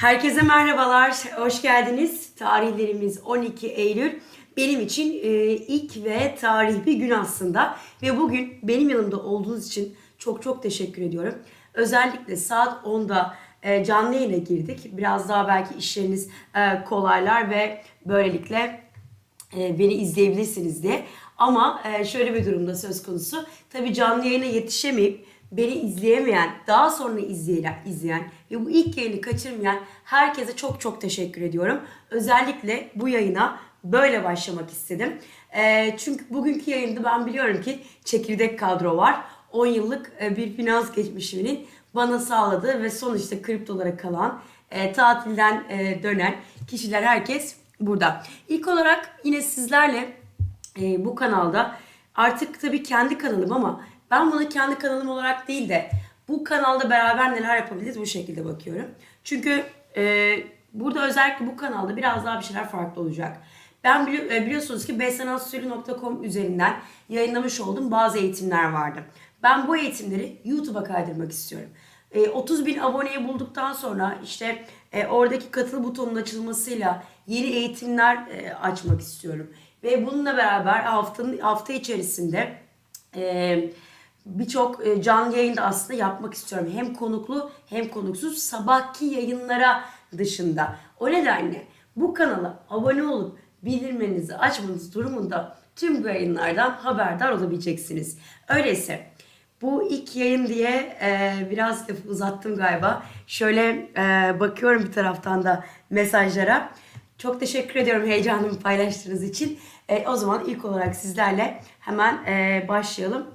Herkese merhabalar, hoş geldiniz. Tarihlerimiz 12 Eylül. Benim için e, ilk ve tarihi bir gün aslında. Ve bugün benim yanımda olduğunuz için çok çok teşekkür ediyorum. Özellikle saat 10'da e, canlı yayına girdik. Biraz daha belki işleriniz e, kolaylar ve böylelikle beni izleyebilirsiniz diye. Ama şöyle bir durumda söz konusu. Tabii canlı yayına yetişemeyip beni izleyemeyen, daha sonra izleyen, izleyen ve bu ilk yayını kaçırmayan herkese çok çok teşekkür ediyorum. Özellikle bu yayına böyle başlamak istedim. E, çünkü bugünkü yayında ben biliyorum ki çekirdek kadro var. 10 yıllık e, bir finans geçmişimin bana sağladığı ve sonuçta kriptolara kalan, e, tatilden e, dönen kişiler herkes burada. İlk olarak yine sizlerle e, bu kanalda artık tabii kendi kanalım ama ben bunu kendi kanalım olarak değil de bu kanalda beraber neler yapabiliriz bu şekilde bakıyorum. Çünkü e, burada özellikle bu kanalda biraz daha bir şeyler farklı olacak. Ben bili- e, biliyorsunuz ki besanansürü.com üzerinden yayınlamış olduğum bazı eğitimler vardı. Ben bu eğitimleri YouTube'a kaydırmak istiyorum. E, 30 bin aboneyi bulduktan sonra işte e, oradaki katıl butonunun açılmasıyla yeni eğitimler e, açmak istiyorum. Ve bununla beraber haftanın hafta içerisinde e, birçok e, canlı yayında aslında yapmak istiyorum. Hem konuklu hem konuksuz sabahki yayınlara dışında. O nedenle bu kanala abone olup bildirimlerinizi açmanız durumunda tüm bu yayınlardan haberdar olabileceksiniz. Öyleyse bu ilk yayın diye e, biraz lafı uzattım galiba. Şöyle e, bakıyorum bir taraftan da mesajlara. Çok teşekkür ediyorum heyecanımı paylaştığınız için. E, o zaman ilk olarak sizlerle hemen e, başlayalım.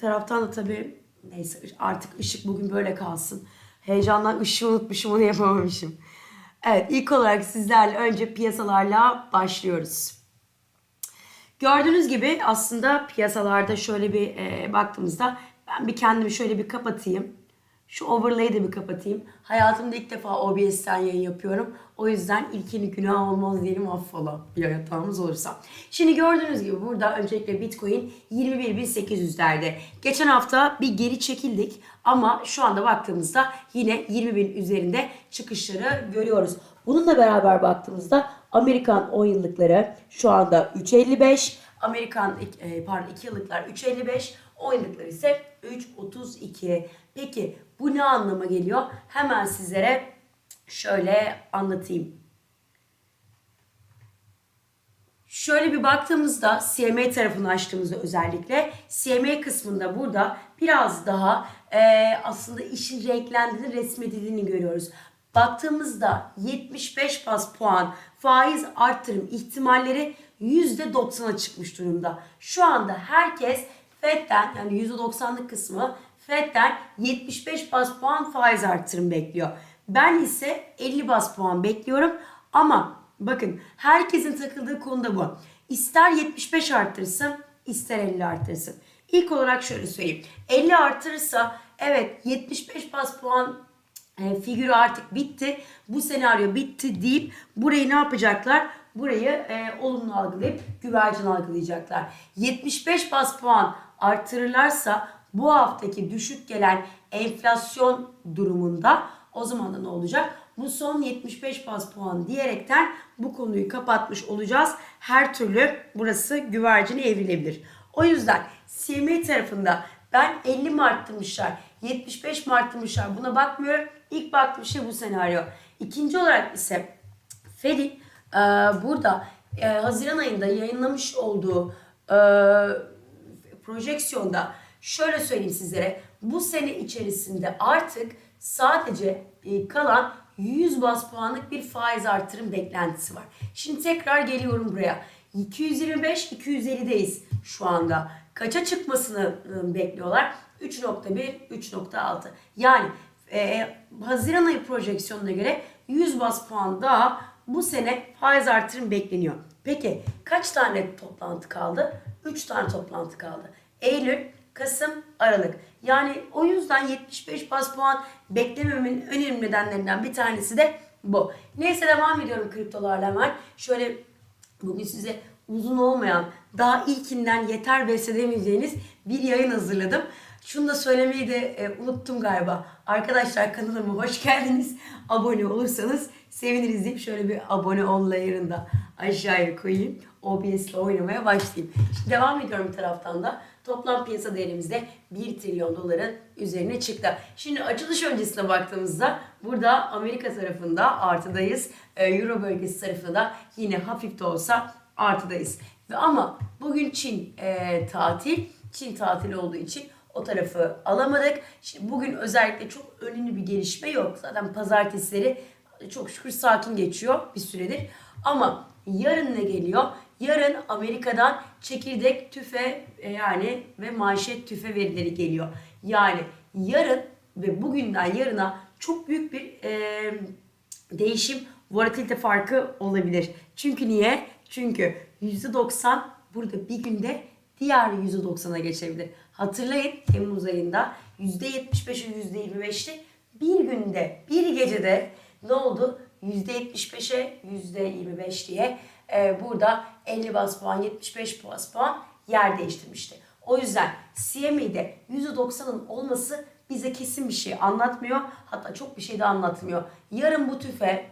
Taraftan da tabii neyse artık ışık bugün böyle kalsın. Heyecandan ışığı unutmuşum onu yapamamışım. Evet ilk olarak sizlerle önce piyasalarla başlıyoruz. Gördüğünüz gibi aslında piyasalarda şöyle bir e, baktığımızda ben bir kendimi şöyle bir kapatayım. Şu overlay'i de bir kapatayım. Hayatımda ilk defa OBS'ten yayın yapıyorum. O yüzden ilkini günah olmaz diyelim affola bir hatamız olursa. Şimdi gördüğünüz gibi burada öncelikle Bitcoin 21.800'lerde. Geçen hafta bir geri çekildik ama şu anda baktığımızda yine 20.000 üzerinde çıkışları görüyoruz. Bununla beraber baktığımızda Amerikan 10 yıllıkları şu anda 3.55. Amerikan e, pardon 2 yıllıklar 3.55. 10 yıllıklar ise 3.32. Peki bu ne anlama geliyor? Hemen sizlere şöyle anlatayım. Şöyle bir baktığımızda CMA tarafını açtığımızda özellikle CMA kısmında burada biraz daha e, aslında işin renklendiğini resmedildiğini görüyoruz. Baktığımızda 75 bas puan faiz arttırım ihtimalleri %90'a çıkmış durumda. Şu anda herkes FED'den yani %90'lık kısmı FED'den 75 bas puan faiz arttırım bekliyor. Ben ise 50 bas puan bekliyorum ama bakın herkesin takıldığı konu da bu. İster 75 arttırsın ister 50 arttırsın. İlk olarak şöyle söyleyeyim. 50 artırırsa evet 75 bas puan e, figürü artık bitti. Bu senaryo bitti deyip burayı ne yapacaklar? Burayı e, olumlu algılayıp güvercin algılayacaklar. 75 bas puan artırırlarsa bu haftaki düşük gelen enflasyon durumunda o zaman da ne olacak? Bu son 75 bas puan diyerekten bu konuyu kapatmış olacağız. Her türlü burası güvercine evrilebilir. O yüzden CME tarafında ben 50 mi arttırmışlar, 75 mi buna bakmıyorum. İlk baktığım şey bu senaryo. İkinci olarak ise Fed'in e, burada e, Haziran ayında yayınlamış olduğu e, projeksiyonda şöyle söyleyeyim sizlere. Bu sene içerisinde artık sadece e, kalan 100 bas puanlık bir faiz artırım beklentisi var. Şimdi tekrar geliyorum buraya. 225-250'deyiz şu anda. Kaça çıkmasını e, bekliyorlar? 3.1, 3.6. Yani e, Haziran ayı projeksiyonuna göre 100 bas puan daha bu sene faiz artırım bekleniyor. Peki kaç tane toplantı kaldı? 3 tane toplantı kaldı. Eylül, Kasım, Aralık. Yani o yüzden 75 bas puan beklememenin önemli nedenlerinden bir tanesi de bu. Neyse devam ediyorum kriptolarla hemen. Şöyle bugün size uzun olmayan, daha ilkinden yeter besledemeyeceğiniz bir yayın hazırladım. Şunu da söylemeyi de e, unuttum galiba. Arkadaşlar kanalıma hoş geldiniz. Abone olursanız seviniriz deyip şöyle bir abone ol layer'ını da aşağıya koyayım. OBS ile oynamaya başlayayım. Şimdi devam ediyorum bir taraftan da. Toplam piyasa değerimizde 1 trilyon doların üzerine çıktı. Şimdi açılış öncesine baktığımızda burada Amerika tarafında artıdayız. Ee, Euro bölgesi tarafında da yine hafif de olsa artıdayız. Ve ama bugün Çin e, tatil. Çin tatili olduğu için o tarafı alamadık. Şimdi bugün özellikle çok önemli bir gelişme yok. Zaten pazartesileri çok şükür sakin geçiyor bir süredir. Ama yarın ne geliyor? Yarın Amerika'dan çekirdek tüfe e, yani ve manşet tüfe verileri geliyor. Yani yarın ve bugünden yarına çok büyük bir e, değişim, volatilite farkı olabilir. Çünkü niye? Çünkü %90 burada bir günde diğer %90'a geçebilir. Hatırlayın Temmuz ayında %75'e %25'ti. Bir günde, bir gecede ne oldu? %75'e %25 diye e, burada 50 bas puan, 75 bas puan yer değiştirmişti. O yüzden CME'de %90'ın olması bize kesin bir şey anlatmıyor. Hatta çok bir şey de anlatmıyor. Yarın bu tüfe,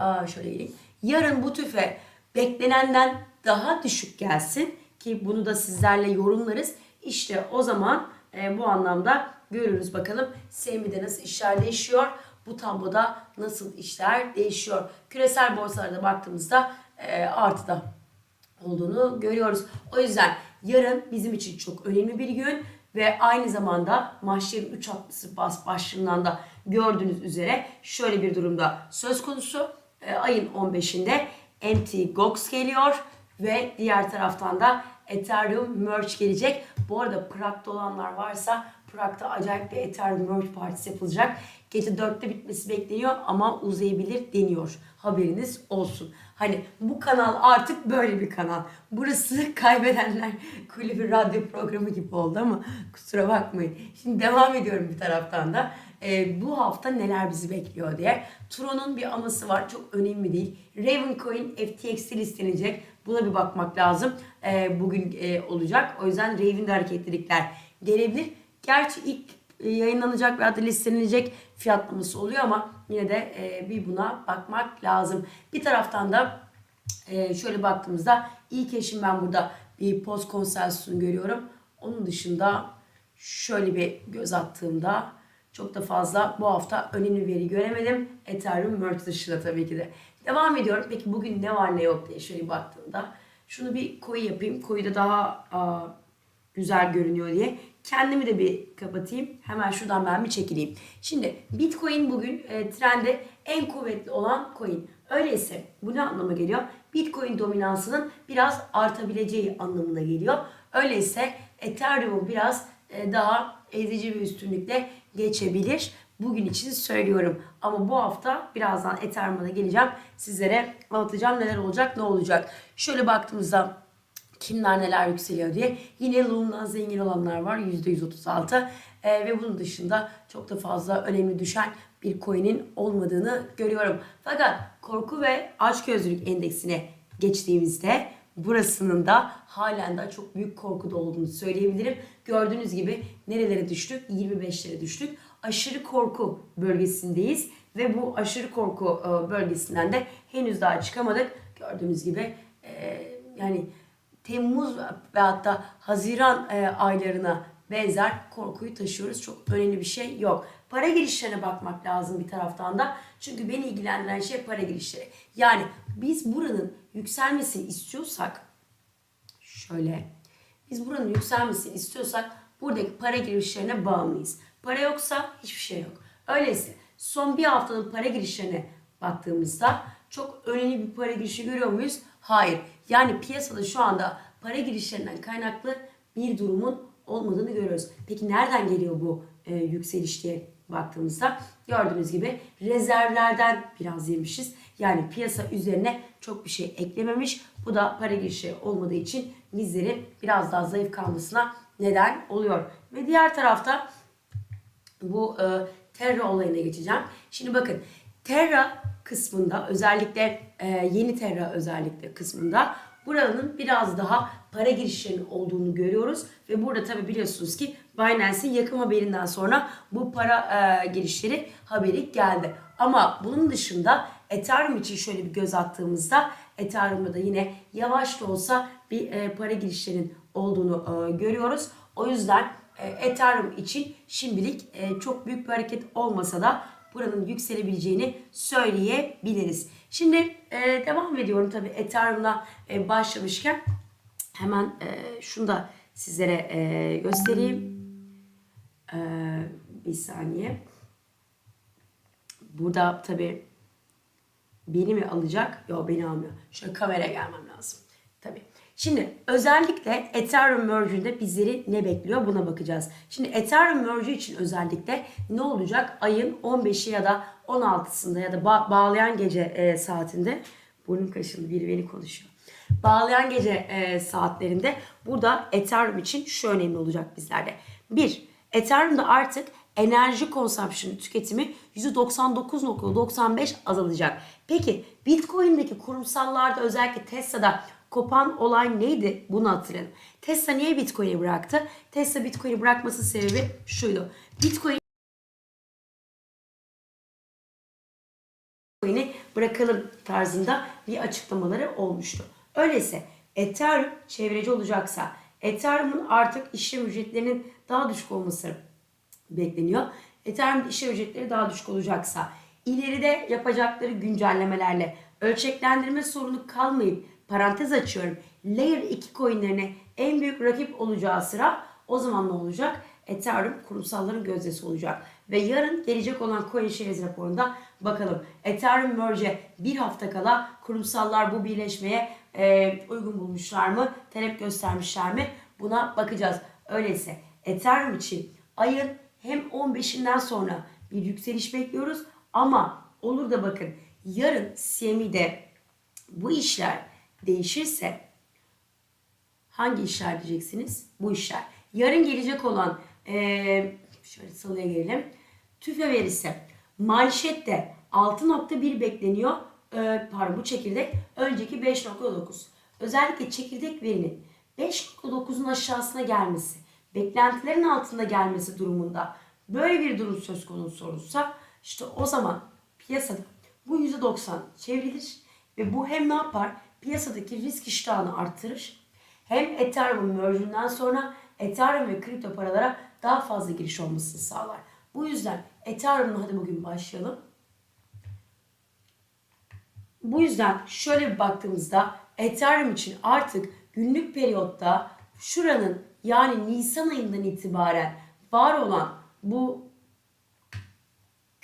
aa şöyle geleyim. Yarın bu tüfe beklenenden daha düşük gelsin ki bunu da sizlerle yorumlarız. İşte o zaman e, bu anlamda görürüz bakalım CME'de nasıl işler değişiyor. Bu tabloda nasıl işler değişiyor. Küresel borsalarda baktığımızda e, artıda olduğunu görüyoruz. O yüzden yarın bizim için çok önemli bir gün ve aynı zamanda Mahşer'in 3 atlısı bas başlığından da gördüğünüz üzere şöyle bir durumda söz konusu. E, ayın 15'inde MT Gox geliyor ve diğer taraftan da Ethereum Merge gelecek. Bu arada Prag'da olanlar varsa Prag'da acayip bir Ethereum Merge partisi yapılacak. Gece 4'te bitmesi bekleniyor ama uzayabilir deniyor. Haberiniz olsun. Hani bu kanal artık böyle bir kanal. Burası kaybedenler kulübü radyo programı gibi oldu ama kusura bakmayın. Şimdi devam ediyorum bir taraftan da. Ee, bu hafta neler bizi bekliyor diye. Tron'un bir aması var. Çok önemli değil. Ravencoin FTX'te listelenecek. Buna bir bakmak lazım. Ee, bugün e, olacak. O yüzden Raven'de hareketlilikler gelebilir. Gerçi ilk e, yayınlanacak veya da listelenecek fiyatlaması oluyor ama yine de e, bir buna bakmak lazım. Bir taraftan da e, şöyle baktığımızda ilk eşim ben burada bir post konsensusunu görüyorum. Onun dışında şöyle bir göz attığımda çok da fazla bu hafta önemli veri göremedim. Ethereum Merge dışında tabii ki de. Devam ediyorum. Peki bugün ne var ne yok diye şöyle baktığımda. Şunu bir koyu yapayım. Koyu da daha aa, güzel görünüyor diye. Kendimi de bir kapatayım. Hemen şuradan ben bir çekileyim. Şimdi Bitcoin bugün e, trende en kuvvetli olan coin. Öyleyse bu ne anlama geliyor? Bitcoin dominansının biraz artabileceği anlamına geliyor. Öyleyse Ethereum biraz e, daha ezici bir üstünlükle geçebilir. Bugün için söylüyorum. Ama bu hafta birazdan Ethereum'a geleceğim. Sizlere anlatacağım neler olacak, ne olacak. Şöyle baktığımızda kimler neler yükseliyor diye. Yine Lum'dan zengin olanlar var %136 ee, ve bunun dışında çok da fazla önemli düşen bir coin'in olmadığını görüyorum. Fakat korku ve açgözlülük endeksine geçtiğimizde burasının da halen daha çok büyük korkuda olduğunu söyleyebilirim. Gördüğünüz gibi nerelere düştük? 25'lere düştük. Aşırı korku bölgesindeyiz ve bu aşırı korku e, bölgesinden de henüz daha çıkamadık. Gördüğünüz gibi e, yani Temmuz ve hatta Haziran e, aylarına benzer korkuyu taşıyoruz. Çok önemli bir şey yok. Para girişlerine bakmak lazım bir taraftan da. Çünkü beni ilgilendiren şey para girişleri. Yani biz buranın yükselmesini istiyorsak şöyle biz buranın yükselmesini istiyorsak buradaki para girişlerine bağımlıyız. Para yoksa hiçbir şey yok. Öyleyse son bir haftanın para girişlerine baktığımızda çok önemli bir para girişi görüyor muyuz? Hayır. Yani piyasada şu anda para girişlerinden kaynaklı bir durumun olmadığını görüyoruz. Peki nereden geliyor bu e, yükseliş diye baktığımızda gördüğünüz gibi rezervlerden biraz yemişiz. Yani piyasa üzerine çok bir şey eklememiş. Bu da para girişi olmadığı için bizlerin biraz daha zayıf kalmasına neden oluyor. Ve diğer tarafta bu e, Terra olayına geçeceğim. Şimdi bakın Terra kısmında özellikle e, yeni Terra özellikle kısmında buranın biraz daha para girişlerinin olduğunu görüyoruz. Ve burada tabi biliyorsunuz ki Binance'in yakın haberinden sonra bu para e, girişleri haberi geldi. Ama bunun dışında Ethereum için şöyle bir göz attığımızda Ethereum'da da yine yavaş da olsa bir e, para girişlerinin olduğunu e, görüyoruz. O yüzden e, Ethereum için şimdilik e, çok büyük bir hareket olmasa da buranın yükselebileceğini söyleyebiliriz. Şimdi e, devam ediyorum tabii Ethereum'la e, başlamışken hemen e, şunu da sizlere e, göstereyim. E, bir saniye. Burada tabii beni mi alacak? Yok beni almıyor. Şöyle kameraya gelmem lazım. Şimdi özellikle Ethereum Merge'ünde bizleri ne bekliyor buna bakacağız. Şimdi Ethereum Merge için özellikle ne olacak? Ayın 15'i ya da 16'sında ya da ba- bağlayan gece e, saatinde burnum kaşındı biri beni konuşuyor. Bağlayan gece e, saatlerinde burada Ethereum için şu önemli olacak bizlerde. Bir, Ethereum'da artık enerji consumption tüketimi %99.95 azalacak. Peki Bitcoin'deki kurumsallarda özellikle Tesla'da kopan olay neydi? Bunu hatırlayın. Tesla niye Bitcoin'i bıraktı? Tesla Bitcoin'i bırakması sebebi şuydu. Bitcoin Bitcoin'i bırakalım tarzında bir açıklamaları olmuştu. Öyleyse Ethereum çevreci olacaksa Ethereum'un artık işlem ücretlerinin daha düşük olması bekleniyor. Ethereum işlem ücretleri daha düşük olacaksa ileride yapacakları güncellemelerle ölçeklendirme sorunu kalmayıp parantez açıyorum. Layer 2 coinlerine en büyük rakip olacağı sıra o zaman ne olacak? Ethereum kurumsalların gözdesi olacak. Ve yarın gelecek olan CoinShares raporunda bakalım Ethereum Merge'e bir hafta kala kurumsallar bu birleşmeye e, uygun bulmuşlar mı? Talep göstermişler mi? Buna bakacağız. Öyleyse Ethereum için ayın hem 15'inden sonra bir yükseliş bekliyoruz ama olur da bakın yarın CME'de bu işler değişirse hangi işler diyeceksiniz? Bu işler. Yarın gelecek olan eee şöyle salıya gelelim. TÜFE verisi manşette 6.1 bekleniyor. Ee, pardon bu çekirdek önceki 5.9. Özellikle çekirdek verinin 5.9'un aşağısına gelmesi, beklentilerin altında gelmesi durumunda böyle bir durum söz konusu olursa işte o zaman piyasada bu %90 çevrilir ve bu hem ne yapar? Piyasadaki risk iştahını artırır hem Ethereum merge'ünden sonra Ethereum ve kripto paralara daha fazla giriş olmasını sağlar. Bu yüzden Ethereum'la hadi bugün başlayalım. Bu yüzden şöyle bir baktığımızda Ethereum için artık günlük periyotta şuranın yani Nisan ayından itibaren var olan bu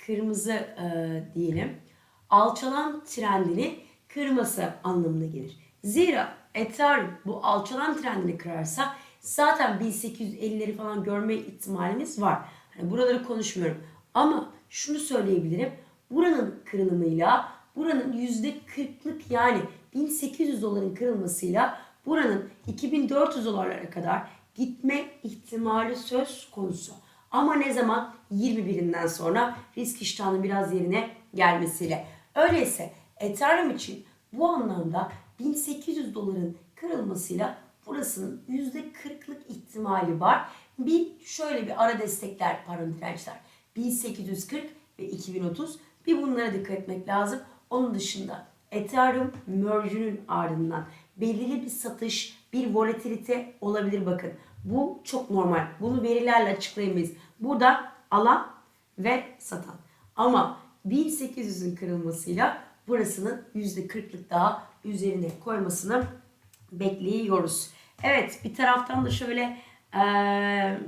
kırmızı e, diyelim alçalan trendini kırması anlamına gelir. Zira Ethereum bu alçalan trendini kırarsa zaten 1850'leri falan görme ihtimalimiz var. Hani buraları konuşmuyorum. Ama şunu söyleyebilirim. Buranın kırılımıyla buranın %40'lık yani 1800 doların kırılmasıyla buranın 2400 dolarlara kadar gitme ihtimali söz konusu. Ama ne zaman? 21'inden sonra risk iştahının biraz yerine gelmesiyle. Öyleyse Ethereum için bu anlamda 1800 doların kırılmasıyla burasının %40'lık ihtimali var. Bir şöyle bir ara destekler pardon dirençler. 1840 ve 2030. Bir bunlara dikkat etmek lazım. Onun dışında Ethereum merge'ünün ardından belirli bir satış, bir volatilite olabilir bakın. Bu çok normal. Bunu verilerle açıklayamayız. Burada alan ve satan. Ama 1800'ün kırılmasıyla burasının %40'lık daha üzerine koymasını bekliyoruz. Evet bir taraftan da şöyle eee,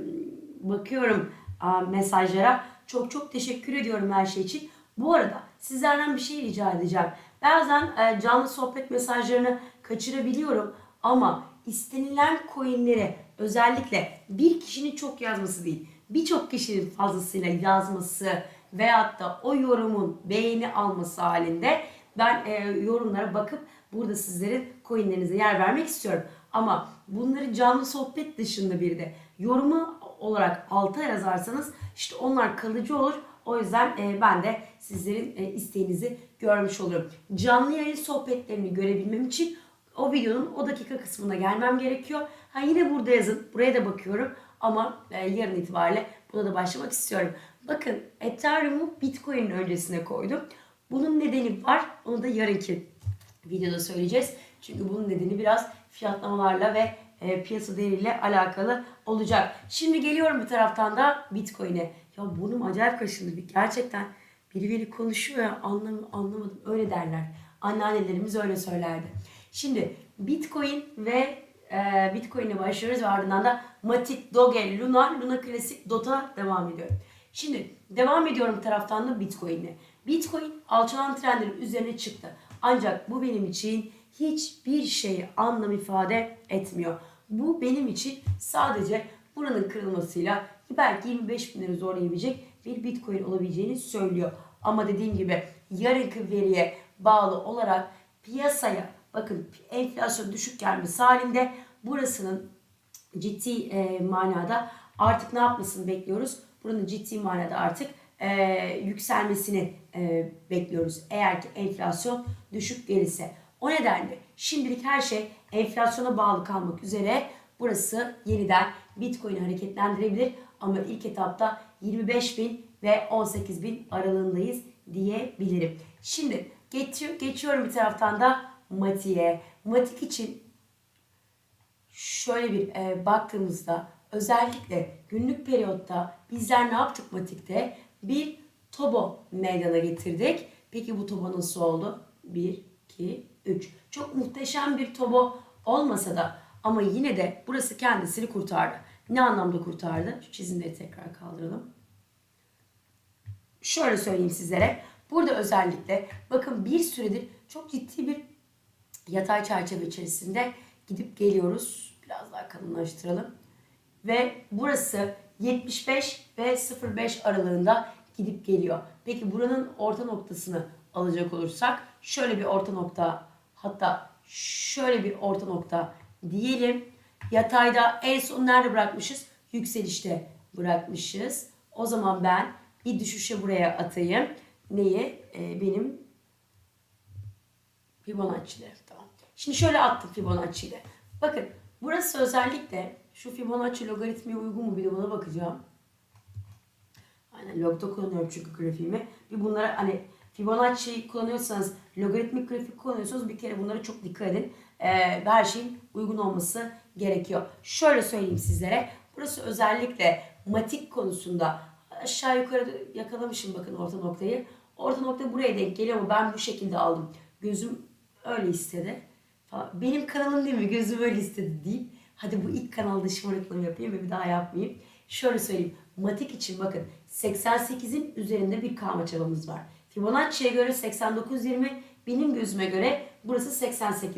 bakıyorum eee, mesajlara. Çok çok teşekkür ediyorum her şey için. Bu arada sizlerden bir şey rica edeceğim. Bazen eee, canlı sohbet mesajlarını kaçırabiliyorum ama istenilen coinlere özellikle bir kişinin çok yazması değil birçok kişinin fazlasıyla yazması veyahut da o yorumun beğeni alması halinde ben e, yorumlara bakıp burada sizlerin coinlerinize yer vermek istiyorum. Ama bunları canlı sohbet dışında bir de yorumu olarak alta yazarsanız işte onlar kalıcı olur. O yüzden e, ben de sizlerin e, isteğinizi görmüş olurum. Canlı yayın sohbetlerini görebilmem için o videonun o dakika kısmına gelmem gerekiyor. Ha yine burada yazın. Buraya da bakıyorum. Ama e, yarın itibariyle buna da başlamak istiyorum. Bakın Ethereum'u Bitcoin'in öncesine koydum. Bunun nedeni var. Onu da yarınki videoda söyleyeceğiz. Çünkü bunun nedeni biraz fiyatlamalarla ve e, piyasa değeriyle alakalı olacak. Şimdi geliyorum bir taraftan da Bitcoin'e. Ya burnum acayip kaşındı. Gerçekten biri biri konuşuyor ya anlam anlamadım. Öyle derler. Anneannelerimiz öyle söylerdi. Şimdi Bitcoin ve e, Bitcoin'e başlıyoruz ve ardından da Matic, Doge, Luna, Luna Klasik, Dota devam ediyor. Şimdi devam ediyorum taraftan da Bitcoin'le. Bitcoin alçalan trendlerin üzerine çıktı. Ancak bu benim için hiçbir şey anlam ifade etmiyor. Bu benim için sadece buranın kırılmasıyla belki 25 binleri zorlayabilecek bir Bitcoin olabileceğini söylüyor. Ama dediğim gibi yarınki veriye bağlı olarak piyasaya bakın enflasyon düşük gelmesi halinde burasının ciddi e, manada artık ne yapmasını bekliyoruz? Buranın ciddi manada artık e, yükselmesini e, bekliyoruz. Eğer ki enflasyon düşük gelirse. O nedenle şimdilik her şey enflasyona bağlı kalmak üzere burası yeniden Bitcoin'i hareketlendirebilir. Ama ilk etapta 25 bin ve 18 bin aralığındayız diyebilirim. Şimdi geçiyor, geçiyorum bir taraftan da Mati'ye. Matik için şöyle bir e, baktığımızda özellikle günlük periyotta bizler ne yaptık matikte? Bir tobo meydana getirdik. Peki bu tobo nasıl oldu? 1, 2, 3. Çok muhteşem bir tobo olmasa da ama yine de burası kendisini kurtardı. Ne anlamda kurtardı? Şu çizimleri tekrar kaldıralım. Şöyle söyleyeyim sizlere. Burada özellikle bakın bir süredir çok ciddi bir yatay çerçeve içerisinde gidip geliyoruz. Biraz daha kalınlaştıralım. Ve burası 75 ve 05 aralığında gidip geliyor. Peki buranın orta noktasını alacak olursak şöyle bir orta nokta hatta şöyle bir orta nokta diyelim. Yatayda en son nerede bırakmışız? Yükselişte bırakmışız. O zaman ben bir düşüşe buraya atayım. Neyi? Ee, benim Fibonacci'de. Tamam. Şimdi şöyle attım Fibonacci'de. Bakın burası özellikle şu Fibonacci logaritmiye uygun mu bir de buna bakacağım. Aynen logda kullanıyorum çünkü grafiğimi. Bir bunlara hani Fibonacci kullanıyorsanız, logaritmik grafik kullanıyorsanız bir kere bunlara çok dikkat edin. Ee, her şeyin uygun olması gerekiyor. Şöyle söyleyeyim sizlere. Burası özellikle matik konusunda aşağı yukarı yakalamışım bakın orta noktayı. Orta nokta buraya denk geliyor ama ben bu şekilde aldım. Gözüm öyle istedi. Benim kanalım değil mi? Gözüm öyle istedi deyip hadi bu ilk kanalda şımarıklığımı yapayım ve bir daha yapmayayım. Şöyle söyleyeyim. Matik için bakın 88'in üzerinde bir kalma çabamız var. Fibonacci'ye göre 89-20, benim gözüme göre burası 88-30.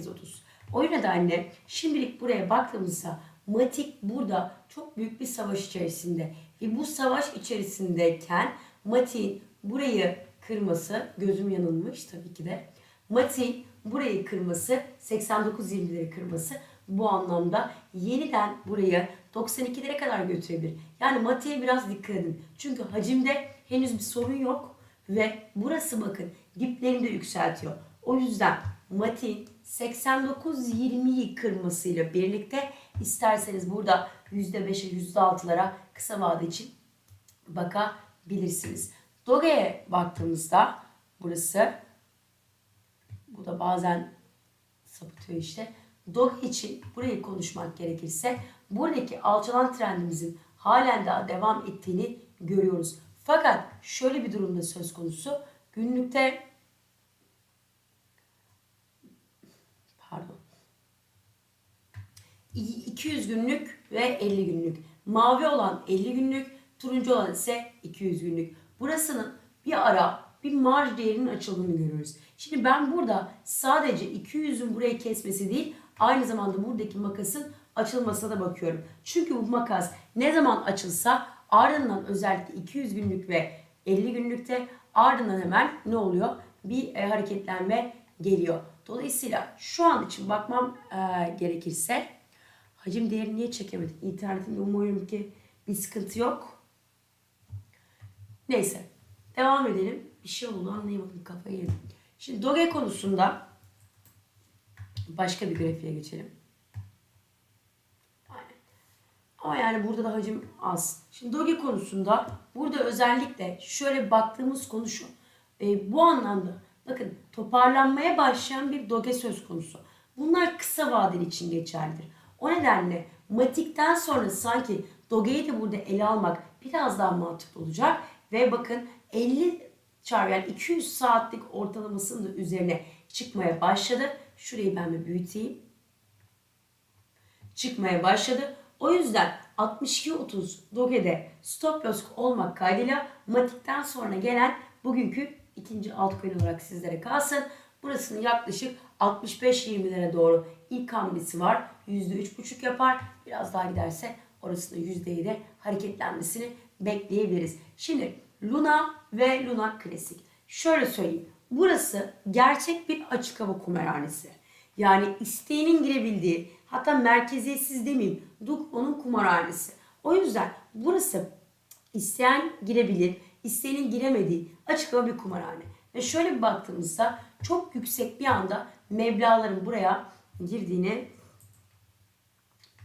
O nedenle şimdilik buraya baktığımızda Matik burada çok büyük bir savaş içerisinde. Ve bu savaş içerisindeyken Matik'in burayı kırması, gözüm yanılmış tabii ki de. Matik'in burayı kırması, 89-20'leri kırması bu anlamda yeniden burayı 92'lere kadar götürebilir. Yani Matik'e biraz dikkat edin. Çünkü hacimde henüz bir sorun yok ve burası bakın diplerini de yükseltiyor. O yüzden Matik'in 89-20'yi kırmasıyla birlikte isterseniz burada %5'e %6'lara kısa vade için bakabilirsiniz. Doge'ye baktığımızda burası bu da bazen sapıtıyor işte. Doge için burayı konuşmak gerekirse buradaki alçalan trendimizin halen daha devam ettiğini görüyoruz. Fakat şöyle bir durumda söz konusu. Günlükte pardon 200 günlük ve 50 günlük. Mavi olan 50 günlük, turuncu olan ise 200 günlük. Burasının bir ara bir marj değerinin açıldığını görüyoruz. Şimdi ben burada sadece 200'ün burayı kesmesi değil, aynı zamanda buradaki makasın açılmasına da bakıyorum. Çünkü bu makas ne zaman açılsa ardından özellikle 200 günlük ve 50 günlükte ardından hemen ne oluyor? Bir e, hareketlenme geliyor. Dolayısıyla şu an için bakmam e, gerekirse hacim değerini niye çekemedik? İnternetimde umuyorum ki bir sıkıntı yok. Neyse. Devam edelim. Bir şey oldu anlayamadım kafayı yedim. Şimdi Doge konusunda Başka bir grafiğe geçelim. Ama yani burada da hacim az. Şimdi Doge konusunda burada özellikle şöyle baktığımız konu şu. E, bu anlamda bakın toparlanmaya başlayan bir Doge söz konusu. Bunlar kısa vadeli için geçerlidir. O nedenle Matik'ten sonra sanki Doge'yi de burada ele almak biraz daha mantıklı olacak. Ve bakın 50 çarpı yani 200 saatlik ortalamasının da üzerine çıkmaya başladı. Şurayı ben bir büyüteyim. Çıkmaya başladı. O yüzden 62.30 Doge'de stop loss olmak kaydıyla Matik'ten sonra gelen bugünkü ikinci altcoin olarak sizlere kalsın. Burasının yaklaşık 65-20'lere doğru ilk hamlesi var. %3,5 yapar. Biraz daha giderse orasının yüzdeyi de hareketlenmesini bekleyebiliriz. Şimdi Luna ve Luna Klasik. Şöyle söyleyeyim. Burası gerçek bir açık hava kumarhanesi. Yani isteğinin girebildiği, hatta merkeziyetsiz demeyeyim, Duklo'nun kumarhanesi. O yüzden burası isteyen girebilir, isteyenin giremediği açık hava bir kumarhane. Ve şöyle bir baktığımızda çok yüksek bir anda meblağların buraya girdiğini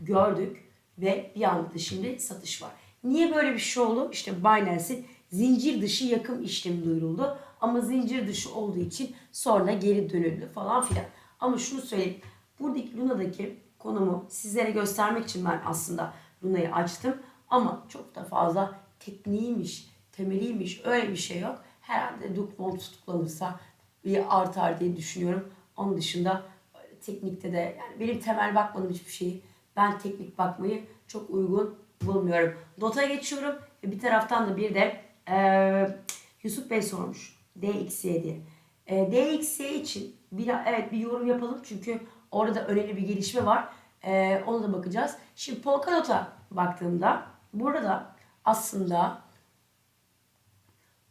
gördük ve bir anda da şimdi satış var. Niye böyle bir şey oldu? İşte Binance'in zincir dışı yakım işlemi duyuruldu. Ama zincir dışı olduğu için sonra geri dönüldü falan filan. Ama şunu söyleyeyim. Buradaki Luna'daki konumu sizlere göstermek için ben aslında Luna'yı açtım. Ama çok da fazla tekniğiymiş, temeliymiş öyle bir şey yok. Herhalde Dukvon tutuklanırsa bir artar diye düşünüyorum. Onun dışında böyle teknikte de yani benim temel bakmadığım hiçbir şeyi ben teknik bakmayı çok uygun bulmuyorum. Dota geçiyorum bir taraftan da bir de ee, Yusuf Bey sormuş. DXY diye. E, DXY için bir, evet bir yorum yapalım çünkü orada önemli bir gelişme var. E, ona da bakacağız. Şimdi Polkadot'a baktığımda burada aslında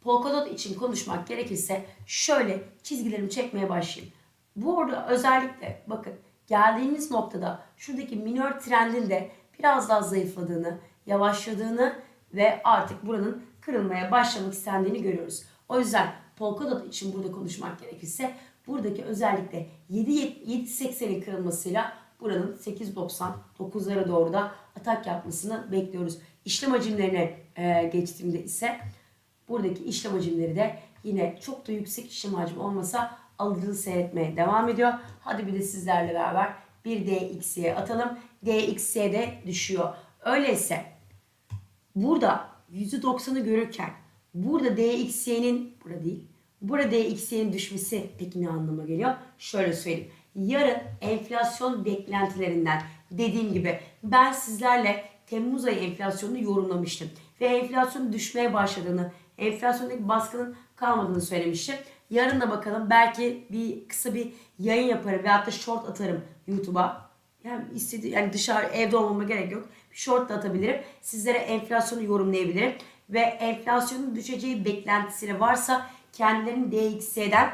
Polkadot için konuşmak gerekirse şöyle çizgilerimi çekmeye başlayayım. Bu arada özellikle bakın geldiğimiz noktada şuradaki minor trendin de biraz daha zayıfladığını, yavaşladığını ve artık buranın kırılmaya başlamak istendiğini görüyoruz. O yüzden Polkadot için burada konuşmak gerekirse buradaki özellikle 7.80'in kırılmasıyla buranın 8.90-9'lara doğru da atak yapmasını bekliyoruz. İşlem hacimlerine e, geçtiğimde ise buradaki işlem hacimleri de yine çok da yüksek işlem hacmi olmasa alıcılı seyretmeye devam ediyor. Hadi bir de sizlerle beraber bir DXY'ye atalım. DXY de düşüyor. Öyleyse burada %90'ı görürken burada DXY'nin burada değil burada DXY'nin düşmesi peki ne anlama geliyor? Şöyle söyleyeyim. Yarın enflasyon beklentilerinden dediğim gibi ben sizlerle Temmuz ayı enflasyonunu yorumlamıştım. Ve enflasyonun düşmeye başladığını, enflasyondaki baskının kalmadığını söylemiştim. Yarın da bakalım belki bir kısa bir yayın yaparım veyahut da short atarım YouTube'a. Yani istedi yani dışarı evde olmama gerek yok. Bir short da atabilirim. Sizlere enflasyonu yorumlayabilirim ve enflasyonun düşeceği beklentisiyle varsa kendilerinin DXY'den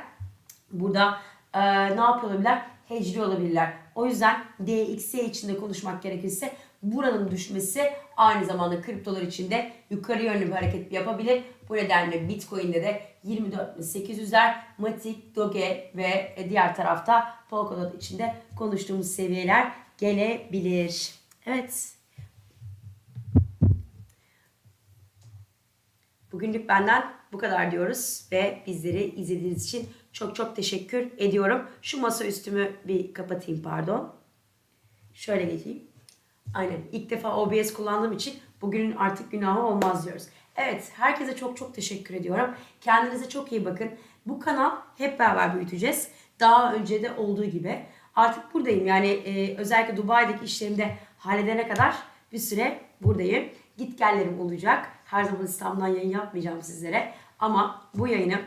burada e, ne yapıyor olabilirler? Hedgeli olabilirler. O yüzden DXY içinde konuşmak gerekirse buranın düşmesi aynı zamanda kriptolar içinde yukarı yönlü bir hareket yapabilir. Bu nedenle Bitcoin'de de 24.800'ler, Matic, Doge ve diğer tarafta Polkadot içinde konuştuğumuz seviyeler gelebilir. Evet. Bugünlük benden bu kadar diyoruz ve bizleri izlediğiniz için çok çok teşekkür ediyorum. Şu masa üstümü bir kapatayım pardon. Şöyle geçeyim. Aynen ilk defa OBS kullandığım için bugünün artık günahı olmaz diyoruz. Evet herkese çok çok teşekkür ediyorum. Kendinize çok iyi bakın. Bu kanal hep beraber büyüteceğiz. Daha önce de olduğu gibi. Artık buradayım yani e, özellikle Dubai'deki işlerimi halledene kadar bir süre buradayım. Git gellerim olacak. Her zaman İstanbul'dan yayın yapmayacağım sizlere. Ama bu yayını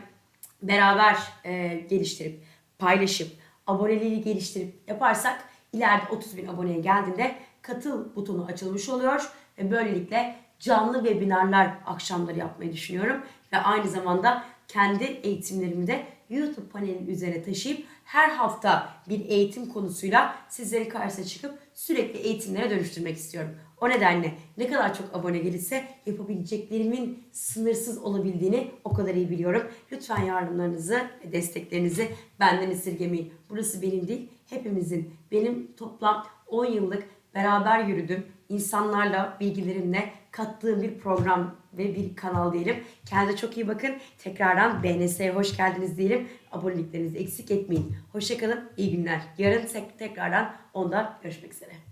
beraber e, geliştirip, paylaşıp, aboneliği geliştirip yaparsak ileride 30 bin aboneye geldiğinde katıl butonu açılmış oluyor ve böylelikle canlı webinarlar akşamları yapmayı düşünüyorum ve aynı zamanda kendi eğitimlerimi de YouTube panelinin üzerine taşıyıp her hafta bir eğitim konusuyla sizleri karşısına çıkıp sürekli eğitimlere dönüştürmek istiyorum. O nedenle ne kadar çok abone gelirse yapabileceklerimin sınırsız olabildiğini o kadar iyi biliyorum. Lütfen yardımlarınızı ve desteklerinizi benden esirgemeyin. Burası benim değil, hepimizin. Benim toplam 10 yıllık beraber yürüdüğüm insanlarla, bilgilerimle kattığım bir program ve bir kanal diyelim. Kendinize çok iyi bakın. Tekrardan BNS'ye hoş geldiniz diyelim. Aboneliklerinizi eksik etmeyin. Hoşçakalın, iyi günler. Yarın tek- tekrardan onda görüşmek üzere.